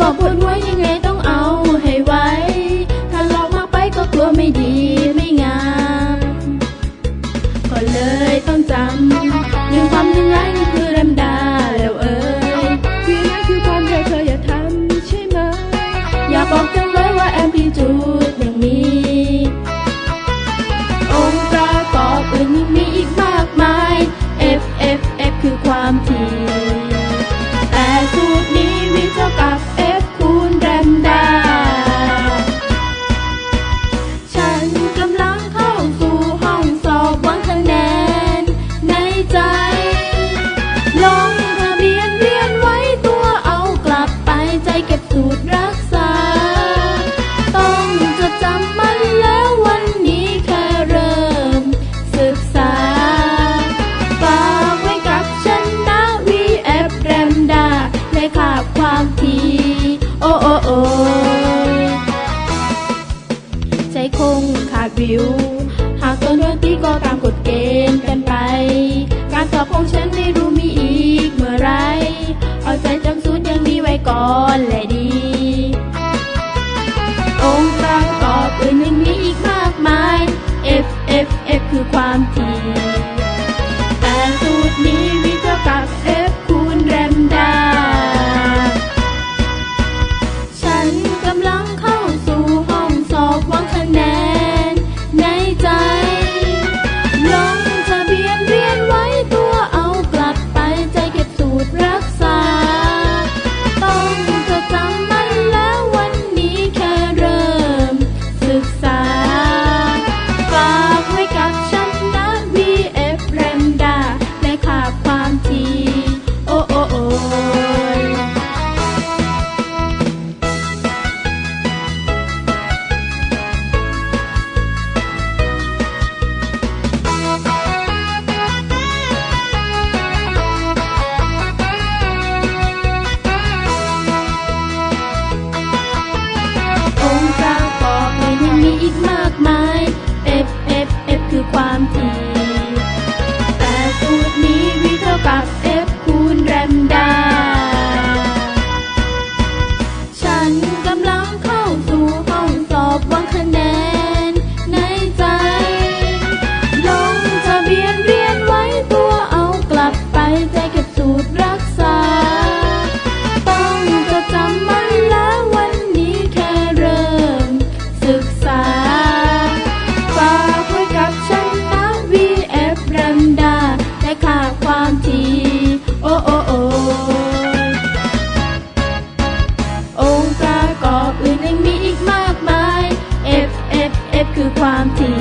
กอบปวดหัวยังไงิว หากตอนเรื่องตีก็ตามกฎเกณฑ์กันไป การสอบของฉันไม่รู้มีอีกเมื่อไรเอาใจจำสูตรยังมีไว้ก่อนแหละดี องค์ประกอบอื่นยังมีอีกมากมาย F F F คือความถี่ และค่าความทีโอโอโอองค์ประกอบอื่นยังมีอีกมากมาย F F F คือความที